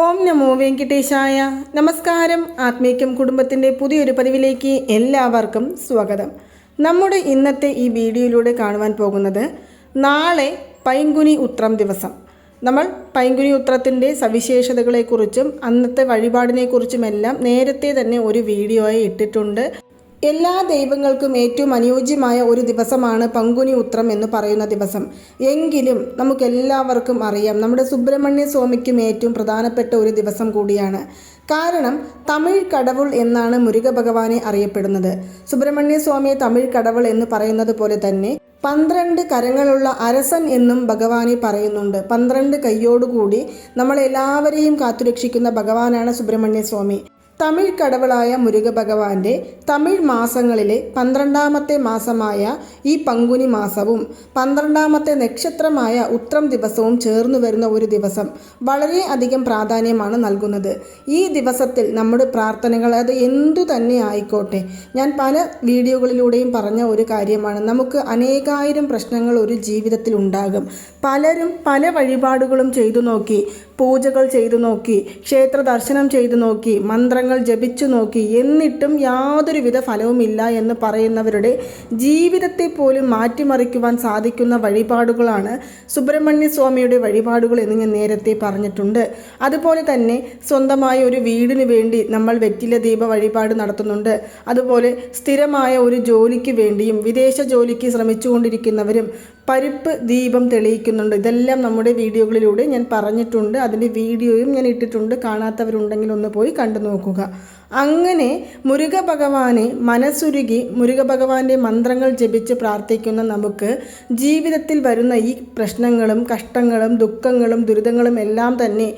ഓം നമോ വെങ്കിട്ടേശായ. നമസ്കാരം. ആത്മീക്യം കുടുംബത്തിന്റെ പുതിയൊരു പതിവിലേക്ക് എല്ലാവർക്കും സ്വാഗതം. നമ്മുടെ ഇന്നത്തെ ഈ വീഡിയോയിലൂടെ കാണുവാൻ പോകുന്നത് നാളെ പൈങ്കുനി ഉത്രം ദിവസം. നമ്മൾ പൈങ്കുനി ഉത്രത്തിന്റെ സവിശേഷതകളെക്കുറിച്ചും അന്നത്തെ വഴിപാടിനെക്കുറിച്ചുമെല്ലാം നേരത്തെ തന്നെ ഒരു വീഡിയോയെ ഇട്ടിട്ടുണ്ട്. എല്ലാ ദൈവങ്ങൾക്കും ഏറ്റവും അനുയോജ്യമായ ഒരു ദിവസമാണ് പങ്കുനി ഉത്രം എന്ന് പറയുന്ന ദിവസം. എങ്കിലും നമുക്കെല്ലാവർക്കും അറിയാം നമ്മുടെ സുബ്രഹ്മണ്യ സ്വാമിക്കും ഏറ്റവും പ്രധാനപ്പെട്ട ഒരു ദിവസം കൂടിയാണ്. കാരണം തമിഴ് കടവുൾ എന്നാണ് മുരുക ഭഗവാനെ അറിയപ്പെടുന്നത്. സുബ്രഹ്മണ്യ സ്വാമിയെ തമിഴ് കടവുൾ എന്ന് പറയുന്നത് പോലെ തന്നെ പന്ത്രണ്ട് കരങ്ങളുള്ള അരസൻ എന്നും ഭഗവാനെ പറയുന്നുണ്ട്. പന്ത്രണ്ട് കൈയോടുകൂടി നമ്മളെല്ലാവരെയും കാത്തുരക്ഷിക്കുന്ന ഭഗവാനാണ് സുബ്രഹ്മണ്യ സ്വാമി. തമിഴ് കടവളായ മുരുകഭഗവാന്റെ തമിഴ് മാസങ്ങളിലെ പന്ത്രണ്ടാമത്തെ മാസമായ ഈ പങ്കുനി മാസവും പന്ത്രണ്ടാമത്തെ നക്ഷത്രമായ ഉത്രം ദിവസവും ചേർന്നു വരുന്ന ഒരു ദിവസം വളരെ അധികം പ്രാധാന്യമാണ് നൽകുന്നത്. ഈ ദിവസത്തിൽ നമ്മുടെ പ്രാർത്ഥനകൾ അത് എന്തു തന്നെ ആയിക്കോട്ടെ. ഞാൻ പല വീഡിയോകളിലൂടെയും പറഞ്ഞ ഒരു കാര്യമാണ്. നമുക്ക് അനേകായിരം പ്രശ്നങ്ങൾ ഒരു ജീവിതത്തിൽ ഉണ്ടാകും. പലരും പല വഴിപാടുകളും ചെയ്തു നോക്കി പൂജകൾ ചെയ്തു നോക്കി ക്ഷേത്ര ദർശനം ചെയ്തു നോക്കി മന്ത്രങ്ങൾ ജപിച്ചു നോക്കി എന്നിട്ടും യാതൊരുവിധ ഫലവുമില്ല എന്ന് പറയുന്നവരുടെ ജീവിതത്തെ പോലും മാറ്റിമറിക്കുവാൻ സാധിക്കുന്ന വഴിപാടുകളാണ് സുബ്രഹ്മണ്യ സ്വാമിയുടെ വഴിപാടുകൾ എന്ന് ഞാൻ നേരത്തെ പറഞ്ഞിട്ടുണ്ട്. അതുപോലെ തന്നെ സ്വന്തമായ ഒരു വീടിന് വേണ്ടി നമ്മൾ വെറ്റില ദീപ വഴിപാട് നടത്തുന്നുണ്ട്. അതുപോലെ സ്ഥിരമായ ഒരു ജോലിക്ക് വേണ്ടിയും വിദേശ ജോലിക്ക് ശ്രമിച്ചുകൊണ്ടിരിക്കുന്നവരും പരിപ്പ് ദീപം തെളിയിക്കുന്നുണ്ട്. ഇതെല്ലാം നമ്മുടെ വീഡിയോകളിലൂടെ ഞാൻ പറഞ്ഞിട്ടുണ്ട്. അതിന്റെ വീഡിയോയും ഞാൻ ഇട്ടിട്ടുണ്ട്. കാണാത്തവരുണ്ടെങ്കിൽ ഒന്ന് പോയി കണ്ടു നോക്കുക. അങ്ങനെ മുരുക ഭഗവാനെ മനസ്സുരുകി മുരുക ഭഗവാന്റെ മന്ത്രങ്ങൾ ജപിച്ച് പ്രാർത്ഥിക്കുന്ന നമുക്ക് ജീവിതത്തിൽ വരുന്ന ഈ പ്രശ്നങ്ങളും കഷ്ടങ്ങളും ദുഃഖങ്ങളും ദുരിതങ്ങളും എല്ലാം തന്നെ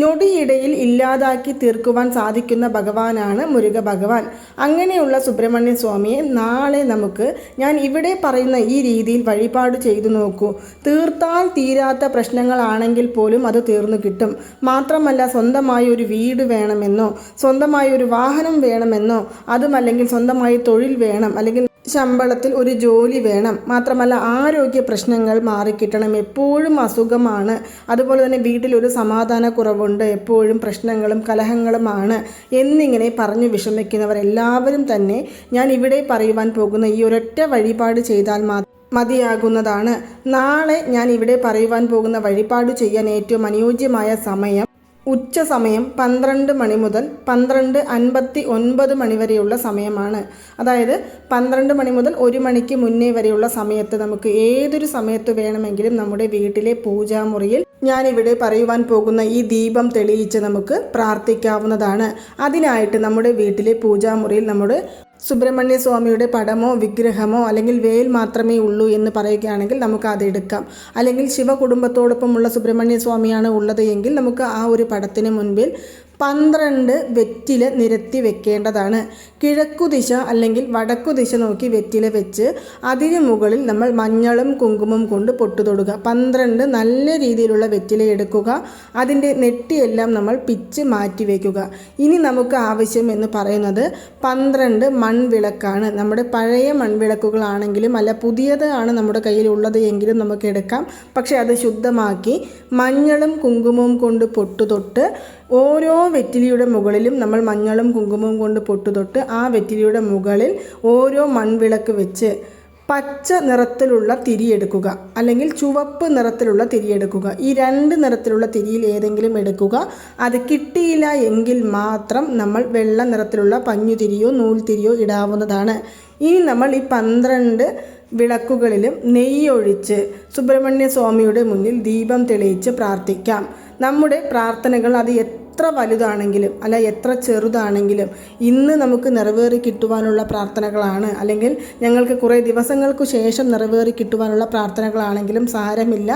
ഞൊടിയിടയിൽ ഇല്ലാതാക്കി തീർക്കുവാൻ സാധിക്കുന്ന ഭഗവാനാണ് മുരുക ഭഗവാൻ അങ്ങനെയുള്ള സുബ്രഹ്മണ്യ സ്വാമിയെ നാളെ നമുക്ക് ഞാൻ ഇവിടെ പറയുന്ന ഈ രീതിയിൽ വഴിപാട് ചെയ്തു നോക്കൂ. തീർത്താൽ തീരാത്ത പ്രശ്നങ്ങളാണെങ്കിൽ പോലും അത് തീർന്നു കിട്ടും. മാത്രമല്ല സ്വന്തമായി ഒരു വീട് വേണമെന്നോ സ്വന്തമായി ഒരു വാഹനം വേണമെന്നോ അതുമല്ലെങ്കിൽ സ്വന്തമായി തൊഴിൽ വേണം അല്ലെങ്കിൽ ശമ്പളത്തിൽ ഒരു ജോലി വേണം. മാത്രമല്ല ആരോഗ്യ പ്രശ്നങ്ങൾ മാറിക്കിട്ടണം എപ്പോഴും അസുഖമാണ്. അതുപോലെ തന്നെ വീട്ടിലൊരു സമാധാന കുറവുണ്ട് എപ്പോഴും പ്രശ്നങ്ങളും കലഹങ്ങളുമാണ് എന്നിങ്ങനെ പറഞ്ഞു വിഷമിക്കുന്നവർ എല്ലാവരും തന്നെ ഞാൻ ഇവിടെ പറയുവാൻ പോകുന്ന ഈ ഒരൊറ്റ വഴിപാട് ചെയ്താൽ മാത്രം മതിയാകുന്നതാണ്. നാളെ ഞാൻ ഇവിടെ പറയുവാൻ പോകുന്ന വഴിപാട് ചെയ്യാൻ ഏറ്റവും അനുയോജ്യമായ സമയം ഉച്ച സമയം പന്ത്രണ്ട് മണി മുതൽ പന്ത്രണ്ട് അൻപത്തി ഒൻപത് മണി വരെയുള്ള സമയമാണ്. അതായത് പന്ത്രണ്ട് മണി മുതൽ ഒരു മണിക്ക് മുന്നേ വരെയുള്ള സമയത്ത് നമുക്ക് ഏതൊരു സമയത്ത് വേണമെങ്കിലും നമ്മുടെ വീട്ടിലെ പൂജാമുറിയിൽ ഞാനിവിടെ പറയുവാൻ പോകുന്ന ഈ ദീപം തെളിയിച്ച് നമുക്ക് പ്രാർത്ഥിക്കാവുന്നതാണ്. അതിനായിട്ട് നമ്മുടെ വീട്ടിലെ പൂജാമുറിയിൽ നമ്മുടെ സുബ്രഹ്മണ്യ സ്വാമിയുടെ പടമോ വിഗ്രഹമോ അല്ലെങ്കിൽ വേൽ മാത്രമേ ഉള്ളൂ എന്ന് പറയുകയാണെങ്കിൽ നമുക്ക് അത് എടുക്കാം. അല്ലെങ്കിൽ ശിവകുടുംബത്തോടൊപ്പമുള്ള സുബ്രഹ്മണ്യ സ്വാമിയാണ് ഉള്ളത് എങ്കിൽ നമുക്ക് ആ ഒരു പടത്തിന് മുൻപിൽ പന്ത്രണ്ട് വെറ്റില നിരത്തി വെക്കേണ്ടതാണ്. കിഴക്കുദിശ അല്ലെങ്കിൽ വടക്കുദിശ നോക്കി വെറ്റില വെച്ച് അതിന് മുകളിൽ നമ്മൾ മഞ്ഞളും കുങ്കുമം കൊണ്ട് പൊട്ടുതൊടുക പന്ത്രണ്ട് നല്ല രീതിയിലുള്ള വെറ്റില എടുക്കുക. അതിന്റെ നെറ്റിയെല്ലാം നമ്മൾ പിച്ച് മാറ്റി വയ്ക്കുക ഇനി നമുക്ക് ആവശ്യം എന്ന് പറയുന്നത് പന്ത്രണ്ട് മൺവിളക്കാണ്. നമ്മുടെ പഴയ മൺവിളക്കുകളാണെങ്കിലും അല്ല പുതിയത് ആണ് നമ്മുടെ കയ്യിലുള്ളത് എങ്കിലും നമുക്ക് എടുക്കാം. പക്ഷേ അത് ശുദ്ധമാക്കി മഞ്ഞളും കുങ്കുമവും കൊണ്ട് പൊട്ടുതൊട്ട് ഓരോ വെറ്റിലിയുടെ മുകളിലും നമ്മൾ മഞ്ഞളും കുങ്കുമവും കൊണ്ട് പൊട്ടുതൊട്ട് ആ വെറ്റിലിയുടെ മുകളിൽ ഓരോ മൺവിളക്ക് വെച്ച് പച്ച നിറത്തിലുള്ള തിരിയെടുക്കുക അല്ലെങ്കിൽ ചുവപ്പ് നിറത്തിലുള്ള തിരിയെടുക്കുക ഈ രണ്ട് നിറത്തിലുള്ള തിരിയിൽ ഏതെങ്കിലും എടുക്കുക. അത് കിട്ടിയില്ല എങ്കിൽ മാത്രം നമ്മൾ വെള്ള നിറത്തിലുള്ള പഞ്ഞുതിരിയോ നൂൽത്തിരിയോ ഇടാവുന്നതാണ്. ഇനി നമ്മൾ ഈ പന്ത്രണ്ട് വിളക്കുകളിലും നെയ്യൊഴിച്ച് സുബ്രഹ്മണ്യ സ്വാമിയുടെ മുന്നിൽ ദീപം തെളിയിച്ച് പ്രാർത്ഥിക്കാം. നമ്മുടെ പ്രാർത്ഥനകൾ അത് എത്ര വലുതാണെങ്കിലും അല്ല എത്ര ചെറുതാണെങ്കിലും ഇന്ന് നമുക്ക് നിറവേറി കിട്ടുവാനുള്ള പ്രാർത്ഥനകളാണ്. അല്ലെങ്കിൽ ഞങ്ങൾക്ക് കുറേ ദിവസങ്ങൾക്ക് ശേഷം നിറവേറി കിട്ടുവാനുള്ള പ്രാർത്ഥനകളാണെങ്കിലും സാരമില്ല.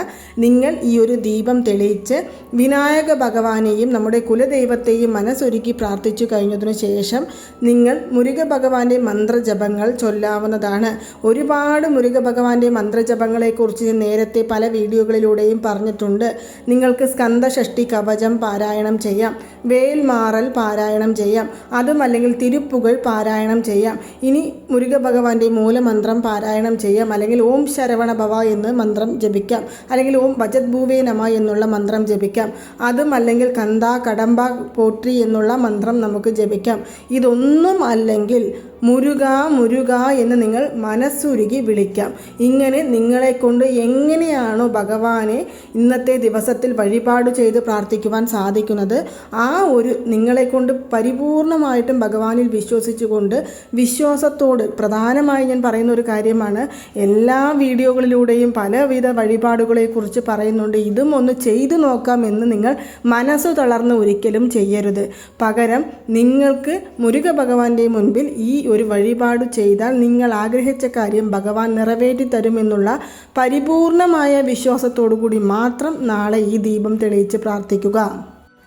നിങ്ങൾ ഈ ഒരു ദീപം തെളിയിച്ച് വിനായക ഭഗവാനെയും നമ്മുടെ കുലദൈവത്തെയും മനസ്സൊരുക്കി പ്രാർത്ഥിച്ചു കഴിഞ്ഞതിനു ശേഷം നിങ്ങൾ മുരുക ഭഗവാന്റെ മന്ത്രജപങ്ങൾ ചൊല്ലാവുന്നതാണ്. ഒരുപാട് മുരുക ഭഗവാന്റെ മന്ത്രജപങ്ങളെക്കുറിച്ച് നേരത്തെ പല വീഡിയോകളിലൂടെയും പറഞ്ഞിട്ടുണ്ട്. നിങ്ങൾക്ക് സ്കന്ദഷഷ്ടി കവചം പാരായണം ചെയ്യാം. ചെയ്യാം. വേൽമാറൽ പാരായണം ചെയ്യാം. അതും അല്ലെങ്കിൽ തിരുപ്പുകൾ പാരായണം ചെയ്യാം. ഇനി മുരുക ഭഗവാന്റെ മൂലമന്ത്രം പാരായണം ചെയ്യാം. അല്ലെങ്കിൽ ഓം ശരവണ ഭവ എന്ന് മന്ത്രം ജപിക്കാം. അല്ലെങ്കിൽ ഓം ഭജത് ഭൂവേ നമ എന്നുള്ള മന്ത്രം ജപിക്കാം. അതും അല്ലെങ്കിൽ കന്ത കടമ്പ പോട്രി എന്നുള്ള മന്ത്രം നമുക്ക് ജപിക്കാം. ഇതൊന്നും അല്ലെങ്കിൽ മുരുക മുരുക എന്ന് നിങ്ങൾ മനസ്സുരുകി വിളിക്കാം. ഇങ്ങനെ നിങ്ങളെ കൊണ്ട് എങ്ങനെയാണോ ഭഗവാനെ ഇന്നത്തെ ദിവസത്തിൽ വഴിപാട് ചെയ്ത് പ്രാർത്ഥിക്കുവാൻ സാധിക്കുന്നത് ആ ഒരു നിങ്ങളെ കൊണ്ട് പരിപൂർണമായിട്ടും ഭഗവാനിൽ വിശ്വസിച്ചുകൊണ്ട് വിശ്വാസത്തോട് പ്രധാനമായി ഞാൻ പറയുന്ന ഒരു കാര്യമാണ്. എല്ലാ വീഡിയോകളിലൂടെയും പലവിധ വഴിപാടുകളെക്കുറിച്ച് പറയുന്നുണ്ട്. ഇതും ഒന്ന് ചെയ്തു നോക്കാം എന്ന് നിങ്ങൾ മനസ്സ് തളർന്ന് ഒരിക്കലും ചെയ്യരുത്. പകരം നിങ്ങൾക്ക് മുരുക ഭഗവാന്റെ മുൻപിൽ ഈ ഒരു വഴിപാട് ചെയ്താൽ നിങ്ങൾ ആഗ്രഹിച്ച കാര്യം ഭഗവാൻ നിറവേറ്റി തരുമെന്നുള്ള പരിപൂർണമായ വിശ്വാസത്തോടു കൂടി മാത്രം നാളെ ഈ ദീപം തെളിയിച്ച് പ്രാർത്ഥിക്കുക.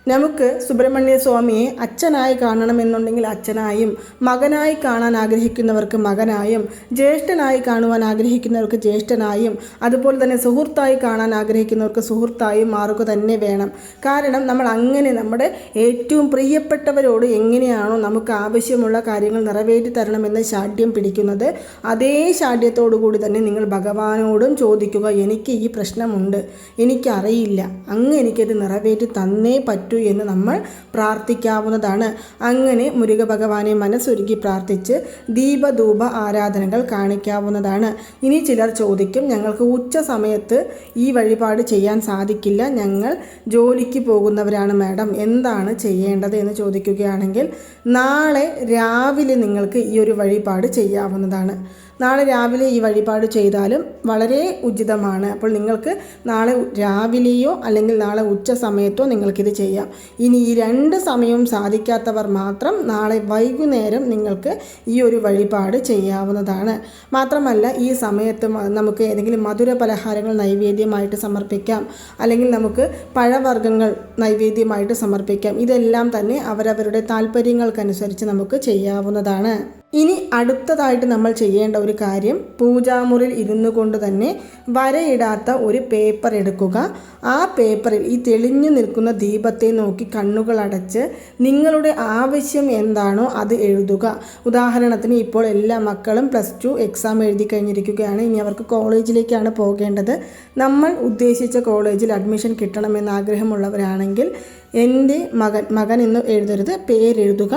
നമുക്ക് സുബ്രഹ്മണ്യ സ്വാമിയെ അച്ഛനായി കാണണമെന്നുണ്ടെങ്കിൽ അച്ഛനായും മകനായി കാണാൻ ആഗ്രഹിക്കുന്നവർക്ക് മകനായും ജ്യേഷ്ഠനായി കാണുവാൻ ആഗ്രഹിക്കുന്നവർക്ക് ജ്യേഷ്ഠനായും അതുപോലെ തന്നെ സുഹൃത്തായി കാണാൻ ആഗ്രഹിക്കുന്നവർക്ക് സുഹൃത്തായും മാറുക തന്നെ വേണം. കാരണം നമ്മൾ അങ്ങനെ നമ്മുടെ ഏറ്റവും പ്രിയപ്പെട്ടവരോട് എങ്ങനെയാണോ നമുക്ക് ആവശ്യമുള്ള കാര്യങ്ങൾ നിറവേറ്റി തരണമെന്ന് ശാഠ്യം പിടിക്കുന്നത് അതേ ശാഠ്യത്തോടു കൂടി തന്നെ നിങ്ങൾ ഭഗവാനോടും ചോദിക്കുക എനിക്ക് ഈ പ്രശ്നമുണ്ട്. എനിക്കറിയില്ല. അങ്ങ് എനിക്കത് നിറവേറ്റി തന്നേ പറ്റൂ എന്ന് നമ്മൾ പ്രാർത്ഥിക്കാവുന്നതാണ്. അങ്ങനെ മുരുക ഭഗവാനെ മനസ്സൊരുക്കി പ്രാർത്ഥിച്ച് ദീപധൂപ ആരാധനകൾ കാണിക്കാവുന്നതാണ്. ഇനി ചിലർ ചോദിക്കും ഞങ്ങൾക്ക് ഉച്ച സമയത്ത് ഈ വഴിപാട് ചെയ്യാൻ സാധിക്കില്ല. ഞങ്ങൾ ജോലിക്ക് പോകുന്നവരാണ് മാഡം. എന്താണ് ചെയ്യേണ്ടത്? എന്ന് ചോദിക്കുകയാണെങ്കിൽ നാളെ രാവിലെ നിങ്ങൾക്ക് ഈ ഒരു വഴിപാട് ചെയ്യാവുന്നതാണ്. നാളെ രാവിലെ ഈ വഴിപാട് ചെയ്താലും വളരെ ഉചിതമാണ്. അപ്പോൾ നിങ്ങൾക്ക് നാളെ രാവിലെയോ അല്ലെങ്കിൽ നാളെ ഉച്ച സമയത്തോ നിങ്ങൾക്കിത് ചെയ്യാം. ഇനി ഈ രണ്ട് സമയവും സാധിക്കാത്തവർ മാത്രം നാളെ വൈകുന്നേരം നിങ്ങൾക്ക് ഈ ഒരു വഴിപാട് ചെയ്യാവുന്നതാണ്. മാത്രമല്ല ഈ സമയത്ത് നമുക്ക് ഏതെങ്കിലും മധുര പലഹാരങ്ങൾ നൈവേദ്യമായിട്ട് സമർപ്പിക്കാം. അല്ലെങ്കിൽ നമുക്ക് പഴവർഗങ്ങൾ നൈവേദ്യമായിട്ട് സമർപ്പിക്കാം. ഇതെല്ലാം തന്നെ അവരവരുടെ താല്പര്യങ്ങൾക്കനുസരിച്ച് നമുക്ക് ചെയ്യാവുന്നതാണ്. ഇനി അടുത്തതായിട്ട് നമ്മൾ ചെയ്യേണ്ട ഒരു കാര്യം പൂജാമുറിയിൽ ഇരുന്നു കൊണ്ട് തന്നെ വരയിടാത്ത ഒരു പേപ്പർ എടുക്കുക. ആ പേപ്പറിൽ ഈ തെളിഞ്ഞു നിൽക്കുന്ന ദീപത്തെ നോക്കി കണ്ണുകൾ അടച്ച് നിങ്ങളുടെ ആവശ്യം എന്താണോ അത് എഴുതുക. ഉദാഹരണത്തിന് ഇപ്പോൾ എല്ലാ മക്കളും പ്ലസ് ടു എക്സാം എഴുതി കഴിഞ്ഞിരിക്കുകയാണ്. ഇനി അവർക്ക് കോളേജിലേക്കാണ് പോകേണ്ടത്. നമ്മൾ ഉദ്ദേശിച്ച കോളേജിൽ അഡ്മിഷൻ കിട്ടണമെന്ന് ആഗ്രഹമുള്ളവരാണെങ്കിൽ എന്റെ മകൻ മകൻ എന്ന് എഴുതരുത്. പേരെഴുതുക.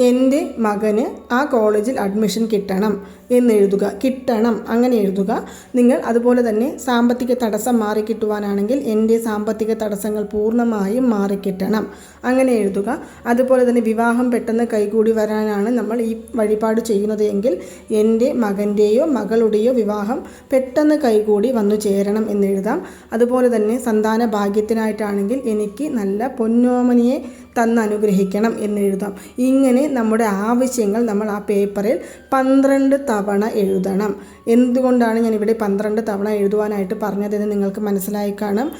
എന്റെ മകന് ആ കോളേജിൽ അഡ്മിഷൻ കിട്ടണം. എന്നെഴുതുക കിട്ടണം. അങ്ങനെ എഴുതുക. നിങ്ങൾ അതുപോലെ തന്നെ സാമ്പത്തിക തടസ്സം മാറിക്കിട്ടുവാനാണെങ്കിൽ എന്റെ സാമ്പത്തിക തടസ്സങ്ങൾ പൂർണമായും മാറിക്കിട്ടണം. അങ്ങനെ എഴുതുക. അതുപോലെ തന്നെ വിവാഹം പെട്ടെന്ന് കൈകൂടി വരാനാണ് നമ്മൾ ഈ വഴിപാട് ചെയ്യുന്നത് എങ്കിൽ എന്റെ മകന്റെയോ മകളുടെയോ വിവാഹം പെട്ടെന്ന് കൈകൂടി വന്നു ചേരണം എന്നെഴുതാം അതുപോലെ തന്നെ സന്താന ഭാഗ്യത്തിനായിട്ടാണെങ്കിൽ എനിക്ക് നല്ല പൊന്നോമനിയെ തന്ന് അനുഗ്രഹിക്കണം എന്നെഴുതാം ഇങ്ങനെ നമ്മുടെ ആവശ്യങ്ങൾ നമ്മൾ ആ പേപ്പറിൽ പന്ത്രണ്ട് തവണ എഴുതണം. എന്തുകൊണ്ടാണ് ഞാൻ ഇവിടെ പന്ത്രണ്ട് തവണ എഴുതുവാനായിട്ട് പറഞ്ഞതെന്ന് നിങ്ങൾക്ക് മനസ്സിലായി കാണും.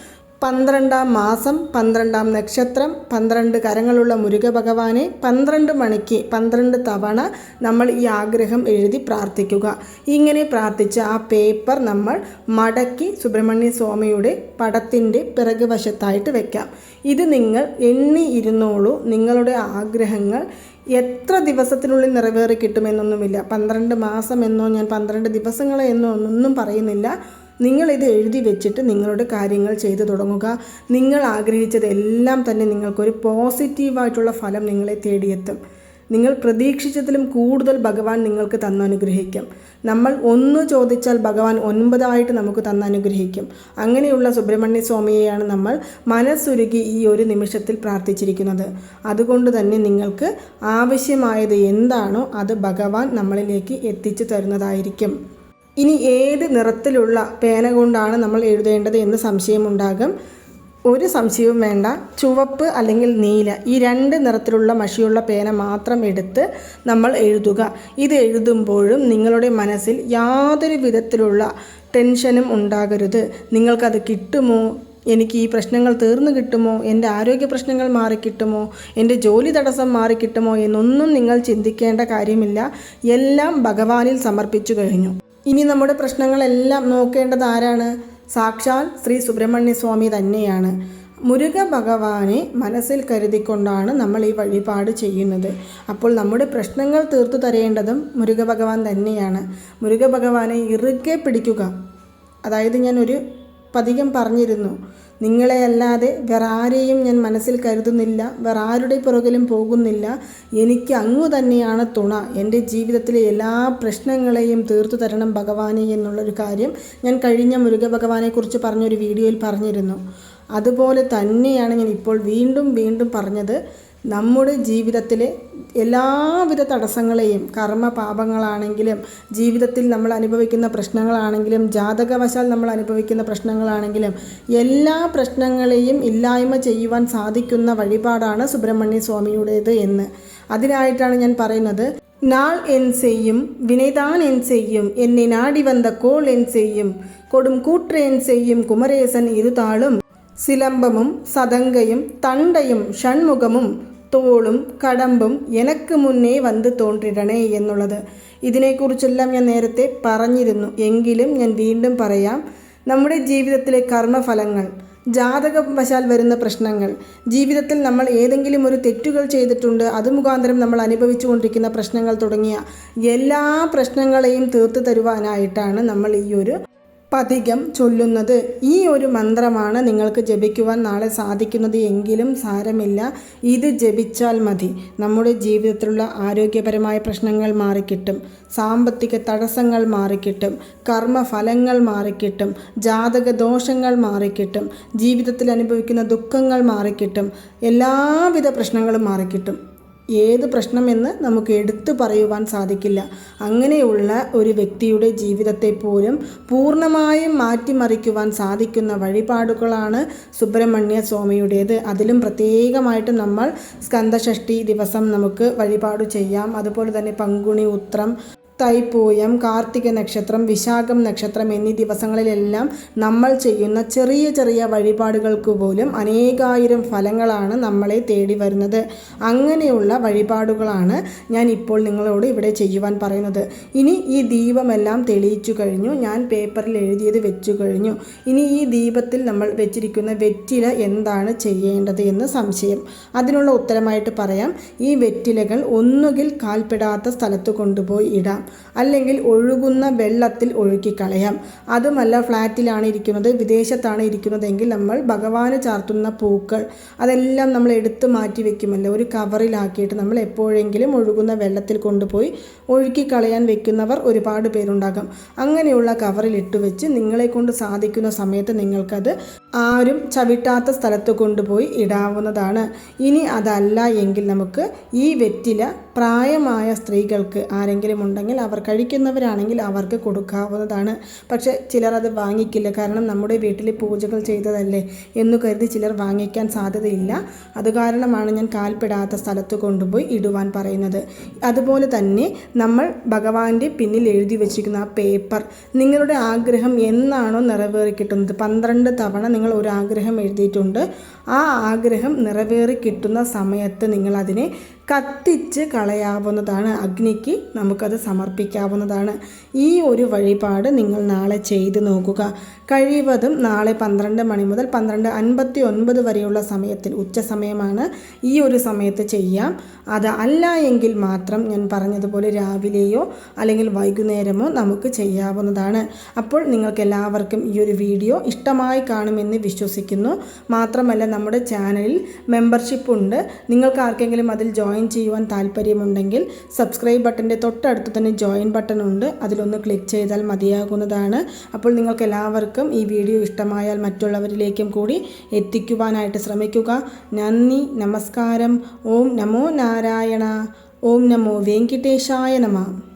പന്ത്രണ്ടാം മാസം പന്ത്രണ്ടാം നക്ഷത്രം പന്ത്രണ്ട് കരങ്ങളുള്ള മുരുക ഭഗവാനെ പന്ത്രണ്ട് മണിക്ക് പന്ത്രണ്ട് തവണ നമ്മൾ ഈ ആഗ്രഹം എഴുതി പ്രാർത്ഥിക്കുക. ഇങ്ങനെ പ്രാർത്ഥിച്ച ആ പേപ്പർ നമ്മൾ മടക്കി സുബ്രഹ്മണ്യ സ്വാമിയുടെ പടത്തിന്റെ പിറകുവശത്തായിട്ട് വെക്കാം. ഇത് നിങ്ങൾ എണ്ണി ഇരുന്നോളൂ. നിങ്ങളുടെ ആഗ്രഹങ്ങൾ എത്ര ദിവസത്തിനുള്ളിൽ നിറവേറി കിട്ടുമെന്നൊന്നുമില്ല. പന്ത്രണ്ട് മാസം എന്നോ ഞാൻ പന്ത്രണ്ട് ദിവസങ്ങളെ എന്നോ ഒന്നും പറയുന്നില്ല. നിങ്ങളിത് എഴുതി വെച്ചിട്ട് നിങ്ങളുടെ കാര്യങ്ങൾ ചെയ്തു തുടങ്ങുക. നിങ്ങൾ ആഗ്രഹിച്ചതെല്ലാം തന്നെ നിങ്ങൾക്കൊരു പോസിറ്റീവായിട്ടുള്ള ഫലം നിങ്ങളെ തേടിയെത്തും. നിങ്ങൾ പ്രതീക്ഷിച്ചതിലും കൂടുതൽ ഭഗവാൻ നിങ്ങൾക്ക് തന്നനുഗ്രഹിക്കും. നമ്മൾ ഒന്ന് ചോദിച്ചാൽ ഭഗവാൻ ഒൻപതായിട്ട് നമുക്ക് തന്നനുഗ്രഹിക്കും. അങ്ങനെയുള്ള സുബ്രഹ്മണ്യ സ്വാമിയെയാണ് നമ്മൾ മനസ്സുരുകി ഈ ഒരു നിമിഷത്തിൽ പ്രാർത്ഥിച്ചിരിക്കുന്നത്. അതുകൊണ്ട് തന്നെ നിങ്ങൾക്ക് ആവശ്യമായത് എന്താണോ അത് ഭഗവാൻ നമ്മളിലേക്ക് എത്തിച്ചു തരുന്നതായിരിക്കും. ഇനി ഏത് നിറത്തിലുള്ള പേന കൊണ്ടാണ് നമ്മൾ എഴുതേണ്ടത് എന്ന് സംശയമുണ്ടാകും. ഒരു സംശയവും വേണ്ട. ചുവപ്പ് അല്ലെങ്കിൽ നീല ഈ രണ്ട് നിറത്തിലുള്ള മഷിയുള്ള പേന മാത്രം എടുത്ത് നമ്മൾ എഴുതുക. ഇത് എഴുതുമ്പോഴും നിങ്ങളുടെ മനസ്സിൽ യാതൊരു വിധത്തിലുള്ള ടെൻഷനും ഉണ്ടാകരുത്. നിങ്ങൾക്കത് കിട്ടുമോ? എനിക്ക് ഈ പ്രശ്നങ്ങൾ തീർന്നു കിട്ടുമോ? എന്റെ ആരോഗ്യ പ്രശ്നങ്ങൾ മാറിക്കിട്ടുമോ എന്റെ ജോലി തടസ്സം മാറിക്കിട്ടുമോ എന്നൊന്നും നിങ്ങൾ ചിന്തിക്കേണ്ട കാര്യമില്ല. എല്ലാം ഭഗവാനിൽ സമർപ്പിച്ചു കഴിഞ്ഞു. ഇനി നമ്മുടെ പ്രശ്നങ്ങളെല്ലാം നോക്കേണ്ടത് ആരാണ്? സാക്ഷാൽ ശ്രീ സുബ്രഹ്മണ്യസ്വാമി തന്നെയാണ്. മുരുക ഭഗവാനെ മനസ്സിൽ കരുതിക്കൊണ്ടാണ് നമ്മൾ ഈ വഴിപാട് ചെയ്യുന്നത്. അപ്പോൾ നമ്മുടെ പ്രശ്നങ്ങൾ തീർത്തു തരേണ്ടതും മുരുക ഭഗവാൻ തന്നെയാണ്. മുരുക ഭഗവാനെ ഇറുകെ പിടിക്കുക. അതായത് ഞാനൊരു പതികം പറഞ്ഞിരുന്നു. നിങ്ങളെ അല്ലാതെ വേറെ ആരെയും ഞാൻ മനസ്സിൽ കരുതുന്നില്ല വേറെ ആരുടെ പുറകിലും പോകുന്നില്ല. എനിക്ക് അങ്ങു തന്നെയാണ് തുണ. എന്റെ ജീവിതത്തിലെ എല്ലാ പ്രശ്നങ്ങളെയും തീർത്തു തരണം ഭഗവാനെ എന്നുള്ളൊരു കാര്യം ഞാൻ കഴിഞ്ഞ മുരുക ഭഗവാനെക്കുറിച്ച് പറഞ്ഞൊരു വീഡിയോയിൽ പറഞ്ഞിരുന്നു. അതുപോലെ തന്നെയാണ് ഞാൻ ഇപ്പോൾ വീണ്ടും വീണ്ടും പറഞ്ഞത്. നമ്മുടെ ജീവിതത്തിലെ എല്ലാവിധ തടസ്സങ്ങളെയും കർമ്മ പാപങ്ങളാണെങ്കിലും ജീവിതത്തിൽ നമ്മൾ അനുഭവിക്കുന്ന പ്രശ്നങ്ങളാണെങ്കിലും ജാതകവശാൽ നമ്മൾ അനുഭവിക്കുന്ന പ്രശ്നങ്ങളാണെങ്കിലും എല്ലാ പ്രശ്നങ്ങളെയും ഇല്ലായ്മ ചെയ്യുവാൻ സാധിക്കുന്ന വഴിപാടാണ് സുബ്രഹ്മണ്യ സ്വാമിയുടേത് എന്ന്. അതിനായിട്ടാണ് ഞാൻ പറയുന്നത് നാൾ എൻ ചെയ്യും വിനയതാൻ എൻ ചെയ്യും എന്നെ നാടി വന്ന കോൾ എൻ ചെയ്യും കൊടും കൂട്ര എൻ ചെയ്യും കുമരേസൻ ഇരുതാളും സിലംബമും സതങ്കയും തണ്ടയും ഷൺമുഖമും തോളും കടമ്പും എനക്ക് മുന്നേ വന്ന് തോണ്ടിടണേ എന്നുള്ളത്. ഇതിനെക്കുറിച്ചെല്ലാം ഞാൻ നേരത്തെ പറഞ്ഞിരുന്നു. എങ്കിലും ഞാൻ വീണ്ടും പറയാം. നമ്മുടെ ജീവിതത്തിലെ കർമ്മഫലങ്ങൾ ജാതകവശാൽ വരുന്ന പ്രശ്നങ്ങൾ ജീവിതത്തിൽ നമ്മൾ ഏതെങ്കിലും ഒരു തെറ്റുകൾ ചെയ്തിട്ടുണ്ട് അത് മുഖാന്തരം നമ്മൾ അനുഭവിച്ചുകൊണ്ടിരിക്കുന്ന പ്രശ്നങ്ങൾ തുടങ്ങിയ എല്ലാ പ്രശ്നങ്ങളെയും തീർത്തു തരുവാനായിട്ടാണ് നമ്മൾ ഈ ഒരു പതികം ചൊല്ലുന്നത്. ഈ ഒരു മന്ത്രമാണ് നിങ്ങൾക്ക് ജപിക്കുവാൻ നാളെ സാധിക്കുന്നത് എങ്കിലും സാരമില്ല. ഇത് ജപിച്ചാൽ മതി. നമ്മുടെ ജീവിതത്തിലുള്ള ആരോഗ്യപരമായ പ്രശ്നങ്ങൾ മാറിക്കിട്ടും. സാമ്പത്തിക തടസ്സങ്ങൾ മാറിക്കിട്ടും. കർമ്മഫലങ്ങൾ മാറിക്കിട്ടും. ജാതക ദോഷങ്ങൾ മാറിക്കിട്ടും. ജീവിതത്തിൽ അനുഭവിക്കുന്ന ദുഃഖങ്ങൾ മാറിക്കിട്ടും. എല്ലാവിധ പ്രശ്നങ്ങളും മാറിക്കിട്ടും. ഏത് പ്രശ്നമെന്ന് നമുക്ക് എടുത്തു പറയുവാൻ സാധിക്കില്ല. അങ്ങനെയുള്ള ഒരു വ്യക്തിയുടെ ജീവിതത്തെ പോലും പൂർണമായും മാറ്റിമറിക്കുവാൻ സാധിക്കുന്ന വഴിപാടുകളാണ് സുബ്രഹ്മണ്യ സ്വാമിയുടേത്. അതിലും പ്രത്യേകമായിട്ട് നമ്മൾ സ്കന്ദഷഷ്ടി ദിവസം നമുക്ക് വഴിപാട് ചെയ്യാം. അതുപോലെ തന്നെ പങ്കുണി ഉത്രം തൈപ്പൂയം കാർത്തിക നക്ഷത്രം വിശാഖം നക്ഷത്രം എന്നീ ദിവസങ്ങളിലെല്ലാം നമ്മൾ ചെയ്യുന്ന ചെറിയ ചെറിയ വഴിപാടുകൾക്ക് പോലും അനേകായിരം ഫലങ്ങളാണ് നമ്മളെ തേടി വരുന്നത്. അങ്ങനെയുള്ള വഴിപാടുകളാണ് ഞാൻ ഇപ്പോൾ നിങ്ങളോട് ഇവിടെ ചെയ്യുവാൻ പറയുന്നത്. ഇനി ഈ ദീപമെല്ലാം തെളിയിച്ചു കഴിഞ്ഞു. ഞാൻ പേപ്പറിൽ എഴുതിയത് വെച്ചു കഴിഞ്ഞു. ഇനി ഈ ദീപത്തിൽ നമ്മൾ വെച്ചിരിക്കുന്ന വെറ്റില എന്താണ് ചെയ്യേണ്ടത് എന്ന് സംശയം. അതിനുള്ള ഉത്തരമായിട്ട് പറയാം. ഈ വെറ്റിലകൾ ഒന്നുകിൽ കാൽപ്പെടാത്ത സ്ഥലത്ത് കൊണ്ടുപോയി ഇടാം. അല്ലെങ്കിൽ ഒഴുകുന്ന വെള്ളത്തിൽ ഒഴുക്കിക്കളയാം. അതുമല്ല ഫ്ലാറ്റിലാണ് ഇരിക്കുന്നത് വിദേശത്താണ് ഇരിക്കുന്നതെങ്കിൽ നമ്മൾ ഭഗവാന് ചാർത്തുന്ന പൂക്കൾ അതെല്ലാം നമ്മൾ എടുത്തു മാറ്റി വെക്കുമല്ലോ. ഒരു കവറിലാക്കിയിട്ട് നമ്മൾ എപ്പോഴെങ്കിലും ഒഴുകുന്ന വെള്ളത്തിൽ കൊണ്ടുപോയി ഒഴുക്കിക്കളയാൻ വെക്കുന്നവർ ഒരുപാട് പേരുണ്ടാകും. അങ്ങനെയുള്ള കവറിൽ ഇട്ട് വെച്ച് നിങ്ങളെ കൊണ്ട് സാധിക്കുന്ന സമയത്ത് നിങ്ങൾക്കത് ആരും ചവിട്ടാത്ത സ്ഥലത്ത് കൊണ്ടുപോയി ഇടാവുന്നതാണ്. ഇനി അതല്ല എങ്കിൽ നമുക്ക് ഈ വെറ്റില പ്രായമായ സ്ത്രീകൾക്ക് ആരെങ്കിലും ഉണ്ടെങ്കിൽ അവർ കഴിക്കുന്നവരാണെങ്കിൽ അവർക്ക് കൊടുക്കാവുന്നതാണ്. പക്ഷെ ചിലർ അത് വാങ്ങിക്കില്ല. കാരണം നമ്മുടെ വീട്ടിൽ പൂജകൾ ചെയ്തതല്ലേ എന്ന് കരുതി ചിലർ വാങ്ങിക്കാൻ സാധ്യതയില്ല. അത് കാരണമാണ് ഞാൻ കാൽപ്പെടാത്ത സ്ഥലത്ത് കൊണ്ടുപോയി ഇടുവാൻ പറയുന്നത്. അതുപോലെ തന്നെ നമ്മൾ ഭഗവാന്റെ പിന്നിൽ എഴുതി വെച്ചിരിക്കുന്ന ആ പേപ്പർ നിങ്ങളുടെ ആഗ്രഹം എന്നാണോ നിറവേറി കിട്ടുന്നത് പന്ത്രണ്ട് തവണ നിങ്ങൾ ഒരു ആഗ്രഹം എഴുതിയിട്ടുണ്ട്. ആ ആഗ്രഹം നിറവേറി കിട്ടുന്ന സമയത്ത് നിങ്ങൾ അതിനെ കത്തിച്ച് കളയാവുന്നതാണ്. അഗ്നിക്ക് നമുക്കത് സമർപ്പിക്കാവുന്നതാണ്. ഈ ഒരു വഴിപാട് നിങ്ങൾ നാളെ ചെയ്തു നോക്കുക. കഴിവതും നാളെ പന്ത്രണ്ട് മണി മുതൽ പന്ത്രണ്ട് അൻപത്തി ഒൻപത് വരെയുള്ള സമയത്തിൽ ഉച്ച സമയമാണ് ഈ ഒരു സമയത്ത് ചെയ്യാം. അത് അല്ല എങ്കിൽ മാത്രം ഞാൻ പറഞ്ഞതുപോലെ രാവിലെയോ അല്ലെങ്കിൽ വൈകുന്നേരമോ നമുക്ക് ചെയ്യാവുന്നതാണ്. അപ്പോൾ നിങ്ങൾക്ക് എല്ലാവർക്കും ഈ ഒരു വീഡിയോ ഇഷ്ടമായി കാണുമെന്ന് വിശ്വസിക്കുന്നു. മാത്രമല്ല നമ്മുടെ ചാനലിൽ മെമ്പർഷിപ്പ് ഉണ്ട്. നിങ്ങൾക്ക് ആർക്കെങ്കിലും അതിൽ ജോയിൻ ചെയ്യുവാൻ താല്പര്യമുണ്ടെങ്കിൽ സബ്സ്ക്രൈബ് ബട്ടന്റെ തൊട്ടടുത്ത് തന്നെ ജോയിൻ ബട്ടൺ ഉണ്ട്. അതിലൊന്ന് ക്ലിക്ക് ചെയ്താൽ മതിയാകുന്നതാണ്. അപ്പോൾ നിങ്ങൾക്ക് എല്ലാവർക്കും ഈ വീഡിയോ ഇഷ്ടമായാൽ മറ്റുള്ളവരിലേക്കും കൂടി എത്തിക്കുവാനായിട്ട് ശ്രമിക്കുക. നന്ദി നമസ്കാരം. ഓം നമോ നാരായണ. ഓം നമോ വെങ്കിട്ടേശായ നമ.